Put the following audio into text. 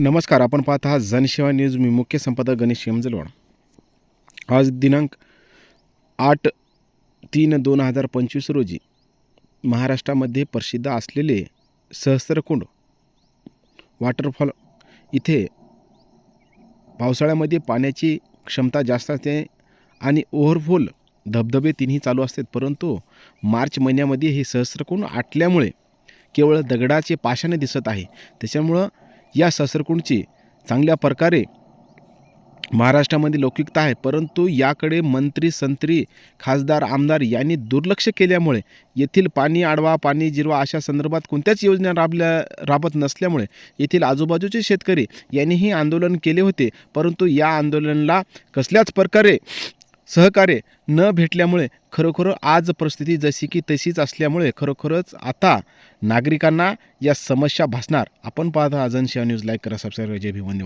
नमस्कार आपण पाहत आहात जनसेवा न्यूज. मी मुख्य संपादक गणेश यमजलवाड आज दिनांक आठ तीन दोन हजार पंचवीस रोजी महाराष्ट्रामध्ये प्रसिद्ध असलेले सहस्त्रकुंड वॉटरफॉल इथे पावसाळ्यामध्ये पाण्याची क्षमता जास्त असते आणि ओव्हरफोल धबधबे तिन्ही चालू असतात. परंतु मार्च महिन्यामध्ये हे सहस्त्रकुंड आटल्यामुळे केवळ दगडाचे पाषाणे दिसत आहे. त्याच्यामुळं या सहस्रकुंडची चांगल्या प्रकारे महाराष्ट्रामध्ये लौकिकता आहे. परंतु याकडे मंत्री संत्री खासदार आमदार यांनी दुर्लक्ष केल्यामुळे येथील पाणी आडवा पाणी जिरवा अशा संदर्भात कोणत्याच योजना राबल्या राबत नसल्यामुळे येथील आजूबाजूचे शेतकरी यांनीही आंदोलन केले होते. परंतु या आंदोलनाला कसल्याच प्रकारे सहकार्य न भेटल्यामुळे खरोखर आज परिस्थिती जशी की तशीच असल्यामुळे खरोखरच आता नागरिकांना या समस्या भासणार. आपण पाहता जनसेवा न्यूज लाईक करा सबस्क्राईब जय भिवंदी